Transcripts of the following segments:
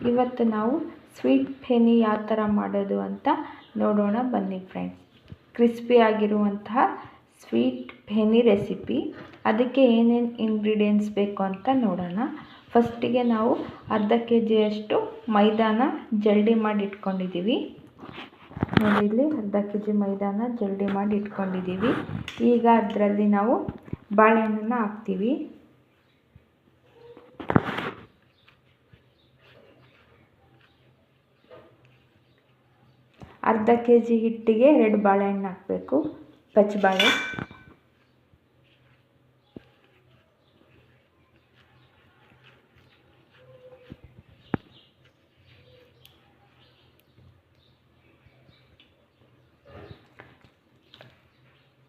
ಇವತ್ತು ನಾವು ಸ್ವೀಟ್ ಫೆನಿ ಯಾವ ಥರ ಮಾಡೋದು ಅಂತ ನೋಡೋಣ. ಬನ್ನಿ ಫ್ರೆಂಡ್ಸ್. ಕ್ರಿಸ್ಪಿ ಆಗಿರುವಂತಹ ಸ್ವೀಟ್ ಫೆನಿ ರೆಸಿಪಿ. ಅದಕ್ಕೆ ಏನೇನು ಇಂಗ್ರೀಡಿಯೆಂಟ್ಸ್ ಬೇಕು ಅಂತ ನೋಡೋಣ. ಫಸ್ಟಿಗೆ ನಾವು ಅರ್ಧ ಕೆ ಜಿಯಷ್ಟು ಮೈದಾನ ಜಲ್ಡಿ ಮಾಡಿ ಇಟ್ಕೊಂಡಿದ್ದೀವಿ. ನೋಡಿ ಇಲ್ಲಿ ಅರ್ಧ ಕೆ ಜಿ ಮೈದಾನ ಜಲ್ಡಿ ಮಾಡಿ ಇಟ್ಕೊಂಡಿದ್ದೀವಿ. ಈಗ ಅದರಲ್ಲಿ ನಾವು ಬಾಳೆಹಣ್ಣನ್ನು ಹಾಕ್ತೀವಿ. ಅರ್ಧ ಕೆ ಜಿ ಹಿಟ್ಟಿಗೆ ಎರಡು ಬಾಳೆಹಣ್ಣು ಹಾಕಬೇಕು ಪಚ್ಚಬಾಳೆ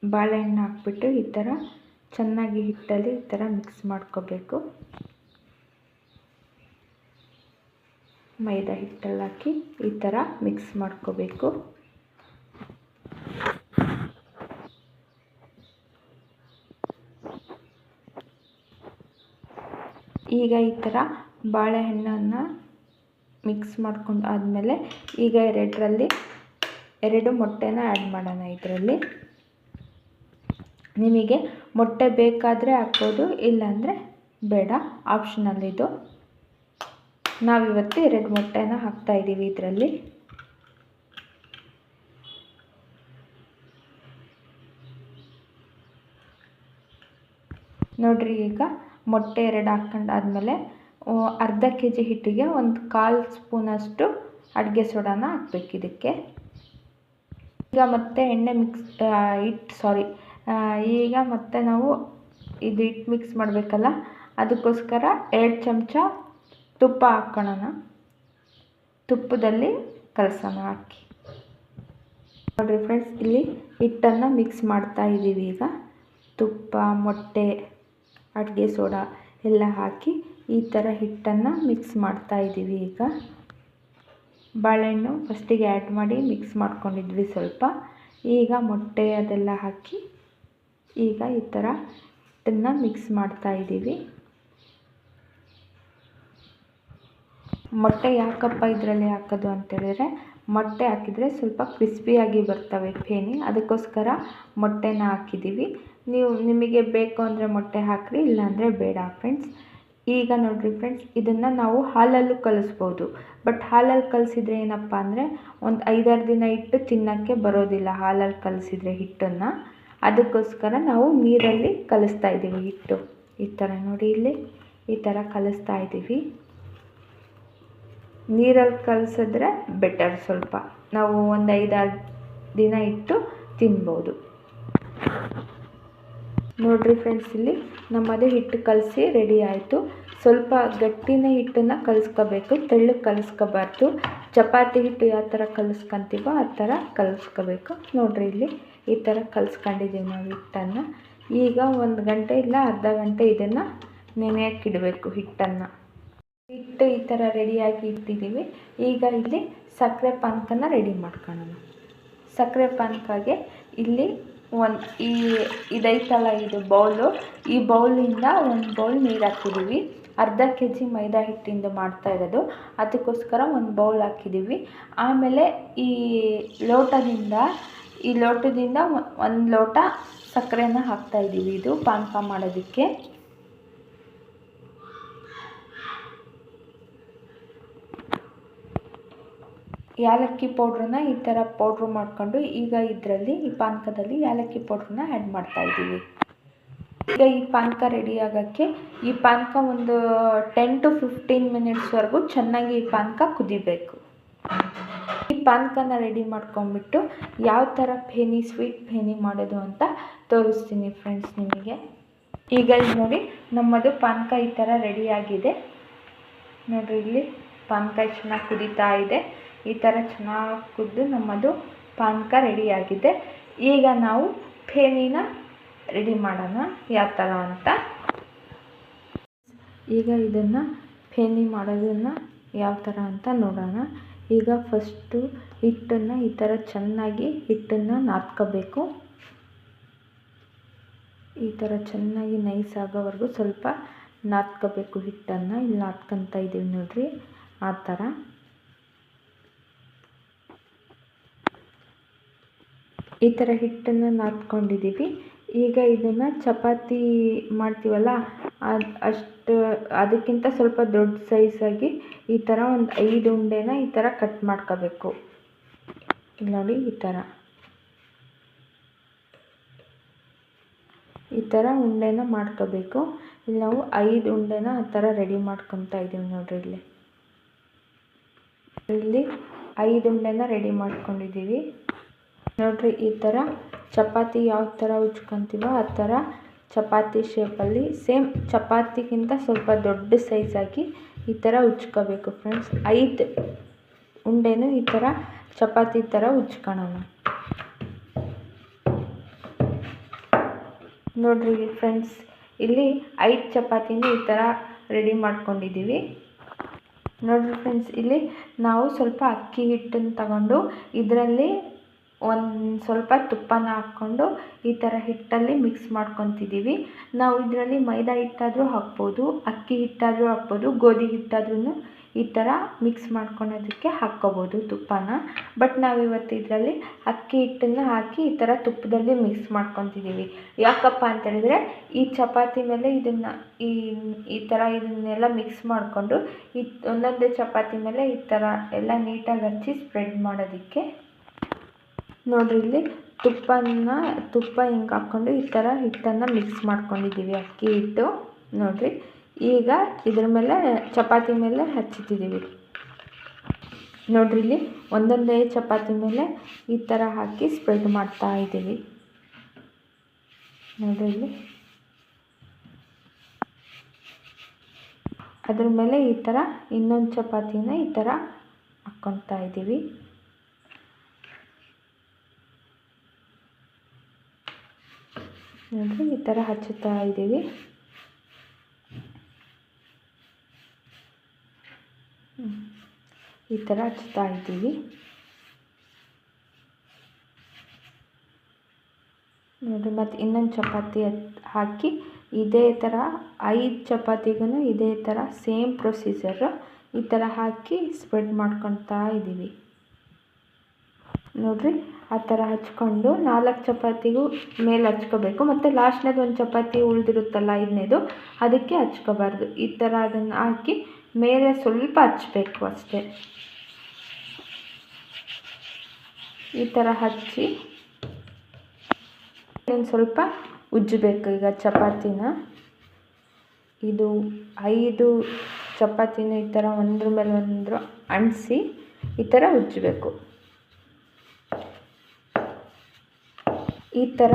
ಬಾಳೆಹಣ್ಣು ಹಾಕ್ಬಿಟ್ಟು ಈ ಥರ ಚೆನ್ನಾಗಿ ಹಿಟ್ಟಲ್ಲಿ ಈ ಥರ ಮಿಕ್ಸ್ ಮಾಡ್ಕೋಬೇಕು. ಮೈದಾ ಹಿಟ್ಟಲ್ಲಿ ಹಾಕಿ ಈ ಥರ ಮಿಕ್ಸ್ ಮಾಡ್ಕೋಬೇಕು. ಈಗ ಈ ಥರ ಬಾಳೆಹಣ್ಣನ್ನು ಮಿಕ್ಸ್ ಮಾಡ್ಕೊಂಡು ಆದಮೇಲೆ ಈಗ ಎರಡರಲ್ಲಿ ಎರಡು ಮೊಟ್ಟೆನ ಆ್ಯಡ್ ಮಾಡೋಣ ಇದರಲ್ಲಿ. ನಿಮಗೆ ಮೊಟ್ಟೆ ಬೇಕಾದರೆ ಹಾಕ್ಬೋದು, ಇಲ್ಲಾಂದರೆ ಬೇಡ, ಆಪ್ಷನಲ್ ಇದು. ನಾವಿವತ್ತು ಎರಡು ಮೊಟ್ಟೆನ ಹಾಕ್ತಾಯಿದ್ದೀವಿ ಇದರಲ್ಲಿ. ನೋಡಿರಿ, ಈಗ ಮೊಟ್ಟೆ ಎರಡು ಹಾಕ್ಕೊಂಡಾದ್ಮೇಲೆ ಅರ್ಧ ಕೆ ಜಿ ಹಿಟ್ಟಿಗೆ ಒಂದು ಕಾಲು ಸ್ಪೂನಷ್ಟು ಅಡುಗೆ ಸೋಡಾನ ಹಾಕ್ಬೇಕು ಇದಕ್ಕೆ. ಈಗ ಮತ್ತೆ ಎಣ್ಣೆ ಮಿಕ್ಸ್ ಹಿಟ್ಟು ಸಾರಿ ಈಗ ಮತ್ತೆ ನಾವು ಇದು ಹಿಟ್ಟು ಮಿಕ್ಸ್ ಮಾಡಬೇಕಲ್ಲ, ಅದಕ್ಕೋಸ್ಕರ ಎರಡು ಚಮಚ ತುಪ್ಪ ಹಾಕ್ಕೊಳ್ಳೋಣ ತುಪ್ಪದಲ್ಲಿ ಕಲಸೋಣ, ಹಾಕಿ. ನೋಡಿರಿ ಫ್ರೆಂಡ್ಸ್ ಇಲ್ಲಿ ಹಿಟ್ಟನ್ನು ಮಿಕ್ಸ್ ಮಾಡ್ತಾ ಇದ್ದೀವಿ ಈಗ. ತುಪ್ಪ, ಮೊಟ್ಟೆ, ಅಡುಗೆ ಸೋಡಾ ಎಲ್ಲ ಹಾಕಿ ಈ ಥರ ಹಿಟ್ಟನ್ನು ಮಿಕ್ಸ್ ಮಾಡ್ತಾ ಇದ್ದೀವಿ ಈಗ. ಬಾಳೆಹಣ್ಣು ಫಸ್ಟಿಗೆ ಆ್ಯಡ್ ಮಾಡಿ ಮಿಕ್ಸ್ ಮಾಡ್ಕೊಂಡಿದ್ವಿ ಸ್ವಲ್ಪ. ಈಗ ಮೊಟ್ಟೆ ಅದೆಲ್ಲ ಹಾಕಿ ಈಗ ಈ ಥರ ಹಿಟ್ಟನ್ನು ಮಿಕ್ಸ್ ಮಾಡ್ತಾ ಇದ್ದೀವಿ. ಮೊಟ್ಟೆ ಯಾಕಪ್ಪ ಇದರಲ್ಲಿ ಹಾಕೋದು ಅಂತೇಳಿದರೆ, ಮೊಟ್ಟೆ ಹಾಕಿದರೆ ಸ್ವಲ್ಪ ಕ್ರಿಸ್ಪಿಯಾಗಿ ಬರ್ತವೆ ಫೇನಿ ಅದಕ್ಕೋಸ್ಕರ ಮೊಟ್ಟೆನ ಹಾಕಿದ್ದೀವಿ ನೀವು ನಿಮಗೆ ಬೇಕು ಅಂದರೆ ಮೊಟ್ಟೆ ಹಾಕಿರಿ ಇಲ್ಲಾಂದರೆ ಬೇಡ ಫ್ರೆಂಡ್ಸ್ ಈಗ ನೋಡಿರಿ ಫ್ರೆಂಡ್ಸ್ ಇದನ್ನು ನಾವು ಹಾಲಲ್ಲೂ ಕಲಿಸ್ಬೋದು. ಬಟ್ ಹಾಲಲ್ಲಿ ಕಲಿಸಿದ್ರೆ ಏನಪ್ಪ ಅಂದರೆ ಒಂದು ಐದಾರು ದಿನ ಇಟ್ಟು ತಿನ್ನೋಕ್ಕೆ ಬರೋದಿಲ್ಲ ಹಾಲಲ್ಲಿ ಕಲಿಸಿದ್ರೆ ಹಿಟ್ಟನ್ನು. ಅದಕ್ಕೋಸ್ಕರ ನಾವು ನೀರಲ್ಲಿ ಕಲಿಸ್ತಾ ಇದ್ದೀವಿ ಹಿಟ್ಟು. ಈ ಥರ ನೋಡಿ ಇಲ್ಲಿ ಈ ಥರ ಕಲಿಸ್ತಾ ಇದ್ದೀವಿ ನೀರಲ್ಲಿ ಕಲಸಿದ್ರೆ ಬೆಟರ್ ಸ್ವಲ್ಪ. ನಾವು ಒಂದು ಐದಾರು ದಿನ ಇಟ್ಟು ತಿನ್ಬೋದು. ನೋಡಿರಿ ಫ್ರೆಂಡ್ಸ್ ಇಲ್ಲಿ ನಮ್ಮದೇ ಹಿಟ್ಟು ಕಲಸಿ ರೆಡಿ ಆಯಿತು. ಸ್ವಲ್ಪ ಗಟ್ಟಿನ ಹಿಟ್ಟನ್ನು ಕಲಿಸ್ಕೋಬೇಕು, ತೆಳ್ಳಗೆ ಕಲಿಸ್ಕೋಬಾರ್ದು. ಚಪಾತಿ ಹಿಟ್ಟು ಯಾವ ಥರ ಕಲಿಸ್ಕೊತೀವೋ ಆ ಥರ ಕಲಿಸ್ಕೋಬೇಕು. ನೋಡಿರಿ ಇಲ್ಲಿ ಈ ಥರ ಕಲಿಸ್ಕೊಂಡಿದ್ದೀವಿ ನಾವು ಹಿಟ್ಟನ್ನು. ಈಗ ಒಂದು ಗಂಟೆ ಇಲ್ಲ ಅರ್ಧ ಗಂಟೆ ಇದನ್ನು ನೆನೆಯೋಕ್ಕಿಡಬೇಕು ಹಿಟ್ಟನ್ನು. ಹಿಟ್ಟು ಈ ಥರ ರೆಡಿಯಾಗಿ ಇಟ್ಟಿದ್ದೀವಿ. ಈಗ ಇಲ್ಲಿ ಸಕ್ಕರೆ ಪಾನಕನ ರೆಡಿ ಮಾಡ್ಕೊಳ್ಳೋಣ. ಸಕ್ಕರೆ ಪಾನಕಾಗೆ ಇಲ್ಲಿ ಒಂದು ಈ ಇದೈತಲ್ಲ ಇದು ಬೌಲು ಈ ಬೌಲಿಂದ ಒಂದು ಬೌಲ್ ನೀರು ಹಾಕಿದ್ದೀವಿ. ಅರ್ಧ ಕೆ ಜಿ ಮೈದಾ ಹಿಟ್ಟಿಂದ ಮಾಡ್ತಾ ಇರೋದು. ಅದಕ್ಕೋಸ್ಕರ ಒಂದು ಬೌಲ್ ಹಾಕಿದ್ದೀವಿ. ಆಮೇಲೆ ಈ ಲೋಟದಿಂದ ಈ ಲೋಟದಿಂದ ಒಂದು ಲೋಟ ಸಕ್ಕರೆನ ಹಾಕ್ತಾಯಿದ್ದೀವಿ ಇದು ಪಾನಕ ಮಾಡೋದಕ್ಕೆ. ಯಾಲಕ್ಕಿ ಪೌಡ್ರನ್ನ ಈ ಥರ ಪೌಡ್ರು ಮಾಡಿಕೊಂಡು ಈಗ ಇದರಲ್ಲಿ, ಈ ಪಾನಕದಲ್ಲಿ ಯಾಲಕ್ಕಿ ಪೌಡ್ರನ್ನ ಆ್ಯಡ್ ಮಾಡ್ತಾಯಿದ್ದೀವಿ ಈಗ ಈ ಪಾನಕ ರೆಡಿ ಆಗೋಕ್ಕೆ ಈ ಪಾನಕ ಒಂದು ಟೆನ್ ಟು ಫಿಫ್ಟೀನ್ ಮಿನಿಟ್ಸ್ವರೆಗೂ ಚೆನ್ನಾಗಿ ಈ ಪಾನಕ ಕುದಿಬೇಕು. ಈ ಪಾನಕನ ರೆಡಿ ಮಾಡ್ಕೊಂಬಿಟ್ಟು ಯಾವ ಥರ ಫೇನಿ ಸ್ವೀಟ್ ಫೇನಿ ಮಾಡೋದು ಅಂತ ತೋರಿಸ್ತೀನಿ ಫ್ರೆಂಡ್ಸ್ ನಿಮಗೆ. ಈಗ ಇಲ್ಲಿ ನೋಡಿ, ನಮ್ಮದು ಪಾನಕ ಈ ಥರ ರೆಡಿಯಾಗಿದೆ ನೋಡಿರಿ ಇಲ್ಲಿ ಪಾನಕ ಚೆನ್ನಾಗಿ ಕುದೀತಾ ಇದೆ. ಈ ಥರ ಚೆನ್ನಾಗಿ ಕುದ್ದು ನಮ್ಮದು ಪಾನಕ ರೆಡಿಯಾಗಿದೆ. ಈಗ ನಾವು ಫೇನಿನ ರೆಡಿ ಮಾಡೋಣ, ಯಾವ ಥರ ಅಂತ. ಈಗ ಇದನ್ನು ಫೇನಿ ಮಾಡೋದನ್ನು ಯಾವ ಥರ ಅಂತ ನೋಡೋಣ. ಈಗ ಫಸ್ಟು ಹಿಟ್ಟನ್ನು ಈ ಥರ ಚೆನ್ನಾಗಿ ಹಿಟ್ಟನ್ನು ನಾದ್ಕೋಬೇಕು. ಈ ಥರ ಚೆನ್ನಾಗಿ ನೈಸ್ ಆಗೋವರೆಗೂ ಸ್ವಲ್ಪ ನಾದ್ಕೋಬೇಕು ಹಿಟ್ಟನ್ನು. ಇಲ್ಲಿ ನಾದ್ಕೊತಾ ಇದ್ದೀವಿ ನೋಡಿರಿ, ಆ ಥರ ಈ ಥರ ಹಿಟ್ಟನ್ನು ನಾದ್ಕೊಂಡಿದ್ದೀವಿ. ಈಗ ಇದನ್ನು ಚಪಾತಿ ಮಾಡ್ತೀವಲ್ಲ, ಅದು ಅಷ್ಟು, ಅದಕ್ಕಿಂತ ಸ್ವಲ್ಪ ದೊಡ್ಡ ಸೈಜಾಗಿ ಈ ಥರ ಒಂದು ಐದು ಉಂಡೆನ ಈ ಥರ ಕಟ್ ಮಾಡ್ಕೋಬೇಕು. ಇಲ್ಲಿ ನೋಡಿ ಈ ಥರ ಈ ಥರ ಉಂಡೆನ ಮಾಡ್ಕೋಬೇಕು. ಇಲ್ಲಿ ನಾವು ಐದು ಉಂಡೆನ ಆ ಥರ ರೆಡಿ ಮಾಡ್ಕೊತಾ ಇದ್ದೀವಿ ನೋಡಿರಿ ಇಲ್ಲಿ. ಇಲ್ಲಿ ಐದು ಉಂಡೆನ ರೆಡಿ ಮಾಡ್ಕೊಂಡಿದ್ದೀವಿ. ನೋಡಿರಿ, ಈ ಥರ ಚಪಾತಿ ಯಾವ ಥರ ಉಜ್ಕೊತೀವೋ ಆ ಥರ ಚಪಾತಿ ಶೇಪಲ್ಲಿ ಸೇಮ್ ಚಪಾತಿಗಿಂತ ಸ್ವಲ್ಪ ದೊಡ್ಡ ಸೈಜಾಗಿ ಈ ಥರ ಉಜ್ಕೋಬೇಕು ಫ್ರೆಂಡ್ಸ್ ಐದು ಉಂಡೆನೂ ಈ ಥರ ಚಪಾತಿ ಥರ ಉಜ್ಕೊಳ್ಳೋಣ ನೋಡಿರಿ ಫ್ರೆಂಡ್ಸ್ ಇಲ್ಲಿ ಐದು ಚಪಾತಿನೂ ಈ ಥರ ರೆಡಿ ಮಾಡ್ಕೊಂಡಿದ್ದೀವಿ ನೋಡಿರಿ ಫ್ರೆಂಡ್ಸ್ ಇಲ್ಲಿ ನಾವು ಸ್ವಲ್ಪ ಅಕ್ಕಿ ಹಿಟ್ಟನ್ನು ತಗೊಂಡು ಇದರಲ್ಲಿ ಒಂದು ಸ್ವಲ್ಪ ತುಪ್ಪನ ಹಾಕ್ಕೊಂಡು ಈ ಥರ ಹಿಟ್ಟಲ್ಲಿ ಮಿಕ್ಸ್ ಮಾಡ್ಕೊತಿದ್ದೀವಿ. ನಾವು ಇದರಲ್ಲಿ ಮೈದಾ ಹಿಟ್ಟಾದರೂ ಹಾಕ್ಬೋದು, ಅಕ್ಕಿ ಹಿಟ್ಟಾದರೂ ಹಾಕ್ಬೋದು, ಗೋಧಿ ಹಿಟ್ಟಾದ್ರೂ ಈ ಥರ ಮಿಕ್ಸ್ ಮಾಡ್ಕೊಳೋದಕ್ಕೆ ಹಾಕ್ಕೋಬೋದು ತುಪ್ಪನ. ಬಟ್ ನಾವಿವತ್ತು ಇದರಲ್ಲಿ ಅಕ್ಕಿ ಹಿಟ್ಟನ್ನು ಹಾಕಿ ಈ ಥರ ತುಪ್ಪದಲ್ಲಿ ಮಿಕ್ಸ್ ಮಾಡ್ಕೊತಿದ್ದೀವಿ. ಯಾಕಪ್ಪ ಅಂತೇಳಿದರೆ ಈ ಚಪಾತಿ ಮೇಲೆ ಇದನ್ನು ಈ ಈ ಥರ ಇದನ್ನೆಲ್ಲ ಮಿಕ್ಸ್ ಮಾಡಿಕೊಂಡು ಈ ಒಂದೊಂದೇ ಚಪಾತಿ ಮೇಲೆ ಈ ಥರ ಎಲ್ಲ ನೀಟಾಗಿ ಹಚ್ಚಿ ಸ್ಪ್ರೆಡ್ ಮಾಡೋದಕ್ಕೆ ನೋಡಿರಿ, ಇಲ್ಲಿ ತುಪ್ಪನ ತುಪ್ಪ ಹಿಂಗೆ ಹಾಕ್ಕೊಂಡು ಈ ಥರ ಹಿಟ್ಟನ್ನು ಮಿಕ್ಸ್ ಮಾಡ್ಕೊಂಡಿದ್ದೀವಿ, ಅಕ್ಕಿ ಹಿಟ್ಟು. ನೋಡಿರಿ, ಈಗ ಇದ್ರ ಮೇಲೆ ಚಪಾತಿ ಮೇಲೆ ಹಚ್ಚುತ್ತಿದ್ದೀವಿ ನೋಡಿರಿ, ಇಲ್ಲಿ ಒಂದೊಂದೇ ಚಪಾತಿ ಮೇಲೆ ಈ ಥರ ಹಾಕಿ ಸ್ಪ್ರೆಡ್ ಮಾಡ್ತಾ ಇದ್ದೀವಿ. ನೋಡಿರಿ, ಇಲ್ಲಿ ಅದ್ರ ಮೇಲೆ ಈ ಥರ ಇನ್ನೊಂದು ಚಪಾತಿನ ಈ ಥರ ಹಾಕ್ಕೊತಾ ಇದ್ದೀವಿ. ನೋಡಿರಿ ಈ ಥರ ಹಚ್ಚುತ್ತಾ ಇದ್ದೀವಿ. ಈ ಥರ ಹಚ್ತಾ ಇದ್ದೀವಿ. ನೋಡಿ, ಮತ್ತು ಇನ್ನೊಂದು ಚಪಾತಿ ಹಾಕಿ, ಇದೇ ಥರ ಐದು ಚಪಾತಿಗೂ ಇದೇ ಥರ ಸೇಮ್ ಪ್ರೊಸೀಜರು ಈ ಥರ ಹಾಕಿ ಸ್ಪ್ರೆಡ್ ಮಾಡ್ಕೊತಾ ಇದ್ದೀವಿ. ನೋಡಿರಿ, ಆ ಥರ ಹಚ್ಕೊಂಡು ನಾಲ್ಕು ಚಪಾತಿಗೂ ಮೇಲೆ ಹಚ್ಕೋಬೇಕು. ಮತ್ತು ಲಾಸ್ಟ್ನೇದು ಒಂದು ಚಪಾತಿ ಉಳಿದಿರುತ್ತಲ್ಲ ಐದನೇದು ಅದಕ್ಕೆ ಹಚ್ಕೋಬಾರ್ದು. ಈ ಥರ ಅದನ್ನು ಹಾಕಿ ಮೇಲೆ ಸ್ವಲ್ಪ ಹಚ್ಚಬೇಕು ಅಷ್ಟೇ. ಈ ಥರ ಹಚ್ಚಿ ಇನ್ನು ಸ್ವಲ್ಪ ಉಜ್ಜಬೇಕು ಈಗ ಚಪಾತಿನ. ಇದು ಐದು ಚಪಾತಿನ ಈ ಥರ ಒಂದ್ರ ಮೇಲೆ ಒಂದರ ಅಂಟಿಸಿ ಈ ಥರ ಉಜ್ಜಬೇಕು. ಈ ಥರ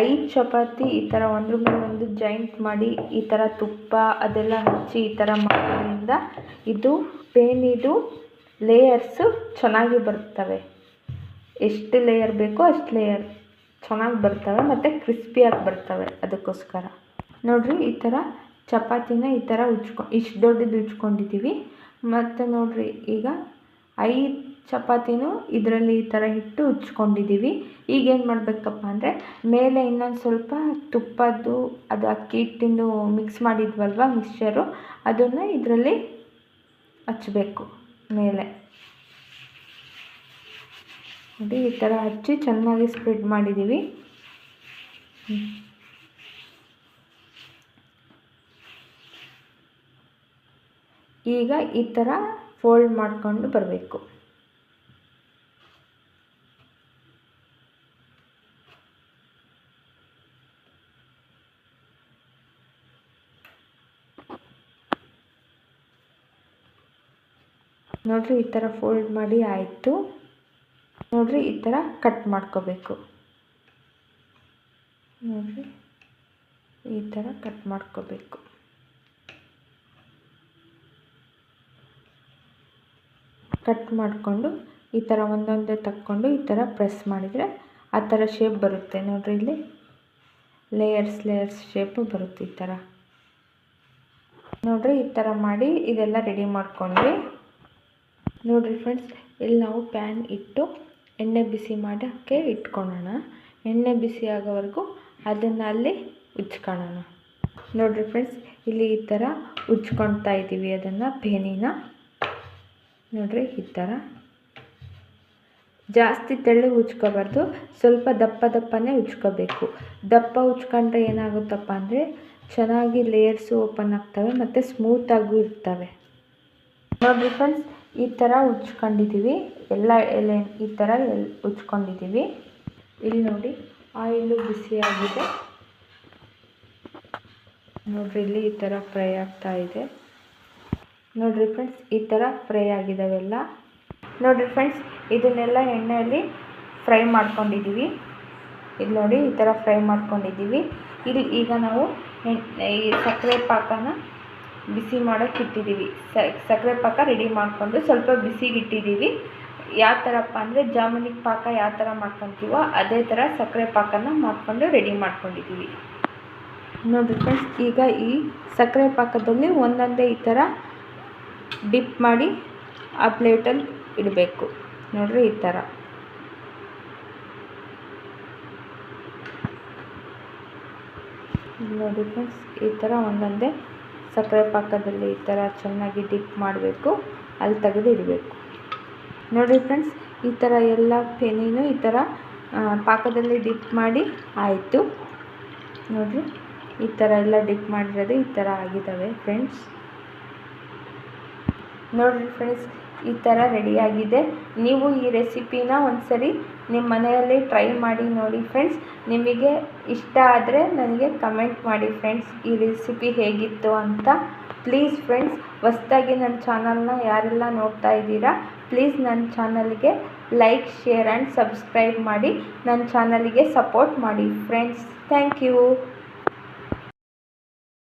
ಐದು ಚಪಾತಿ, ಈ ಥರ ಒಂದ್ರ ಮೇಲೆ ಒಂದು ಜಾಯಿಂಟ್ ಮಾಡಿ, ಈ ಥರ ತುಪ್ಪ ಅದೆಲ್ಲ ಹಚ್ಚಿ ಈ ಥರ ಮಾಡೋದ್ರಿಂದ ಇದು ಪೇನಿದು ಲೇಯರ್ಸು ಚೆನ್ನಾಗಿ ಬರ್ತವೆ. ಎಷ್ಟು ಲೇಯರ್ ಬೇಕೋ ಅಷ್ಟು ಲೇಯರ್ ಚೆನ್ನಾಗಿ ಬರ್ತವೆ ಮತ್ತು ಕ್ರಿಸ್ಪಿಯಾಗಿ ಬರ್ತವೆ ಅದಕ್ಕೋಸ್ಕರ. ನೋಡಿರಿ ಈ ಥರ ಚಪಾತಿನ ಈ ಥರ ಉಜ್ಕೊ, ಇಷ್ಟು ದೊಡ್ಡದು ಉಜ್ಕೊಂಡಿದ್ದೀವಿ ಮತ್ತು ನೋಡಿರಿ ಈಗ ಐದು ಚಪಾತಿನೂ ಇದರಲ್ಲಿ ಈ ಥರ ಇಟ್ಟು ಉಜ್ಕೊಂಡಿದ್ದೀವಿ ಈಗ ಏನು ಮಾಡಬೇಕಪ್ಪ ಅಂದರೆ ಮೇಲೆ ಇನ್ನೊಂದು ಸ್ವಲ್ಪ ತುಪ್ಪದ್ದು, ಅದು ಅಕ್ಕಿ ಹಿಟ್ಟಿಂದು ಮಿಕ್ಸ್ ಮಾಡಿದ್ವಲ್ವ ಮಿಕ್ಸ್ಚರು ಅದನ್ನು ಇದರಲ್ಲಿ ಹಚ್ಚಬೇಕು ಮೇಲೆ. ನೋಡಿ, ಈ ಥರ ಹಚ್ಚಿ ಚೆನ್ನಾಗಿ ಸ್ಪ್ರೆಡ್ ಮಾಡಿದ್ದೀವಿ. ಈಗ ಈ ಥರ ಫೋಲ್ಡ್ ಮಾಡಿಕೊಂಡು ಬರಬೇಕು. ನೋಡಿರಿ ಈ ಥರ ಫೋಲ್ಡ್ ಮಾಡಿ ಆಯಿತು. ನೋಡಿರಿ ಈ ಥರ ಕಟ್ ಮಾಡ್ಕೋಬೇಕು. ನೋಡಿರಿ ಈ ಥರ ಕಟ್ ಮಾಡ್ಕೋಬೇಕು. ಕಟ್ ಮಾಡಿಕೊಂಡು ಈ ಥರ ಒಂದೊಂದೇ ತಕ್ಕೊಂಡು ಈ ಥರ ಪ್ರೆಸ್ ಮಾಡಿದರೆ ಆ ಥರ ಶೇಪ್ ಬರುತ್ತೆ. ನೋಡಿರಿ ಇಲ್ಲಿ ಲೇಯರ್ಸ್ ಲೇಯರ್ಸ್ ಶೇಪು ಬರುತ್ತೆ ಈ ಥರ. ನೋಡಿರಿ ಈ ಥರ ಮಾಡಿ ಇದೆಲ್ಲ ರೆಡಿ ಮಾಡ್ಕೊಂಡ್ವಿ. ನೋಡಿರಿ ಫ್ರೆಂಡ್ಸ್ ಇಲ್ಲಿ ನಾವು ಪ್ಯಾನ್ ಇಟ್ಟು ಎಣ್ಣೆ ಬಿಸಿ ಮಾಡೋಕ್ಕೆ ಇಟ್ಕೊಳ್ಳೋಣ. ಎಣ್ಣೆ ಬಿಸಿ ಆಗೋವರೆಗೂ ಅದನ್ನು ಅಲ್ಲಿ ಉಜ್ಕೊಳ್ಳೋಣ. ನೋಡಿರಿ ಫ್ರೆಂಡ್ಸ್ ಇಲ್ಲಿ ಈ ಥರ ಉಜ್ಕೊಳ್ತಾ ಇದ್ದೀವಿ ಅದನ್ನು, ಪೇನಿನ. ನೋಡಿರಿ, ಈ ಥರ. ಜಾಸ್ತಿ ತೆಳ್ಳಗೆ ಉಜ್ಕೋಬಾರ್ದು, ಸ್ವಲ್ಪ ದಪ್ಪ ದಪ್ಪನೇ ಉಜ್ಕೋಬೇಕು. ದಪ್ಪ ಉಜ್ಕೊಂಡ್ರೆ ಏನಾಗುತ್ತಪ್ಪ ಅಂದರೆ, ಚೆನ್ನಾಗಿ ಲೇಯರ್ಸು ಓಪನ್ ಆಗ್ತವೆ ಮತ್ತು ಸ್ಮೂತಾಗೂ ಇರ್ತವೆ. ನೋಡಿರಿ ಫ್ರೆಂಡ್ಸ್ ಈ ಥರ ಉಜ್ಕೊಂಡಿದ್ದೀವಿ ಎಲ್ಲ ಎಲೆ ಈ ಥರ ಎಲ್ ಉಜ್ಕೊಂಡಿದ್ದೀವಿ ಇಲ್ಲಿ ನೋಡಿ ಆಯಿಲು ಬಿಸಿಯಾಗಿದೆ. ನೋಡ್ರಿ ಇಲ್ಲಿ ಈ ಥರ ಫ್ರೈ ಆಗ್ತಾ ಇದೆ. ನೋಡಿರಿ ಫ್ರೆಂಡ್ಸ್, ಈ ಥರ ಫ್ರೈ ಆಗಿದ್ದಾವೆಲ್ಲ ನೋಡಿರಿ ಫ್ರೆಂಡ್ಸ್, ಇದನ್ನೆಲ್ಲ ಎಣ್ಣೆಯಲ್ಲಿ ಫ್ರೈ ಮಾಡ್ಕೊಂಡಿದ್ದೀವಿ ಇಲ್ಲಿ ನೋಡಿ ಈ ಥರ ಫ್ರೈ ಮಾಡ್ಕೊಂಡಿದ್ದೀವಿ ಇಲ್ಲಿ ಈಗ ನಾವು ಈ ಸಕ್ಕರೆ ಪಾಕನ ಬಿಸಿ ಮಾಡೋಕ್ಕೆ ಇಟ್ಟಿದ್ದೀವಿ. ಸಕ್ಕರೆ ಪಾಕ ರೆಡಿ ಮಾಡಿಕೊಂಡು ಸ್ವಲ್ಪ ಬಿಸಿಗೆ ಇಟ್ಟಿದ್ದೀವಿ. ಯಾವ ಥರಪ್ಪ ಅಂದರೆ ಜಾಮೂನಿಗೆ ಪಾಕ ಯಾವ ಥರ ಮಾಡ್ಕೊತೀವೋ ಅದೇ ಥರ ಸಕ್ಕರೆ ಪಾಕನ ಮಾಡಿಕೊಂಡು ರೆಡಿ ಮಾಡ್ಕೊಂಡಿದ್ದೀವಿ. ನೋಡಿ ಫ್ರೆಂಡ್ಸ್ ಈಗ ಈ ಸಕ್ಕರೆ ಪಾಕದಲ್ಲಿ ಒಂದೊಂದೇ ಈ ಥರ ಡಿಪ್ ಮಾಡಿ ಆ ಪ್ಲೇಟಲ್ಲಿ ಇಡಬೇಕು. ನೋಡ್ರಿ ಈ ಥರ ನೋಡಿ ಫ್ರೆಂಡ್ಸ್ ಈ ಥರ ಒಂದೊಂದೇ ಸಕ್ಕರೆ ಪಾಕದಲ್ಲಿ ಈ ಥರ ಚೆನ್ನಾಗಿ ಡಿಪ್ ಮಾಡಬೇಕು, ಅಲ್ಲಿ ತೆಗೆದು ಇಡಬೇಕು. ನೋಡಿ ಫ್ರೆಂಡ್ಸ್, ಈ ಥರ ಎಲ್ಲ ಫೆನಿನು ಈ ಥರ ಪಾಕದಲ್ಲಿ ಡಿಪ್ ಮಾಡಿ ಆಯಿತು. ನೋಡಿರಿ, ಈ ಥರ ಎಲ್ಲ ಡಿಪ್ ಮಾಡಿರೋದು ಈ ಥರ ಆಗಿದ್ದಾವೆ ಫ್ರೆಂಡ್ಸ್. ನೋಡಿರಿ ಫ್ರೆಂಡ್ಸ್ ಈ ಥರ ರೆಡಿಯಾಗಿದೆ. ನೀವು ಈ ರೆಸಿಪಿನ ಒಂದ್ಸರಿ ನಿಮ್ಮ ಮನೆಯಲ್ಲಿ ಟ್ರೈ ಮಾಡಿ ನೋಡಿ ಫ್ರೆಂಡ್ಸ್. ನಿಮಗೆ ಇಷ್ಟ ಆದರೆ ನನಗೆ ಕಮೆಂಟ್ ಮಾಡಿ ಫ್ರೆಂಡ್ಸ್ ಈ ರೆಸಿಪಿ ಹೇಗಿತ್ತು ಅಂತ. ಪ್ಲೀಸ್ ಫ್ರೆಂಡ್ಸ್, ಹೊಸ್ದಾಗಿ ನನ್ನ ಚಾನಲ್ನ ಯಾರೆಲ್ಲ ನೋಡ್ತಾ ಇದ್ದೀರಾ, ಪ್ಲೀಸ್ ನನ್ನ ಚಾನಲ್ಗೆ ಲೈಕ್, ಶೇರ್ ಆ್ಯಂಡ್ ಸಬ್ಸ್ಕ್ರೈಬ್ ಮಾಡಿ. ನನ್ನ ಚಾನಲ್ಗೆ ಸಪೋರ್ಟ್ ಮಾಡಿ ಫ್ರೆಂಡ್ಸ್. Thank you.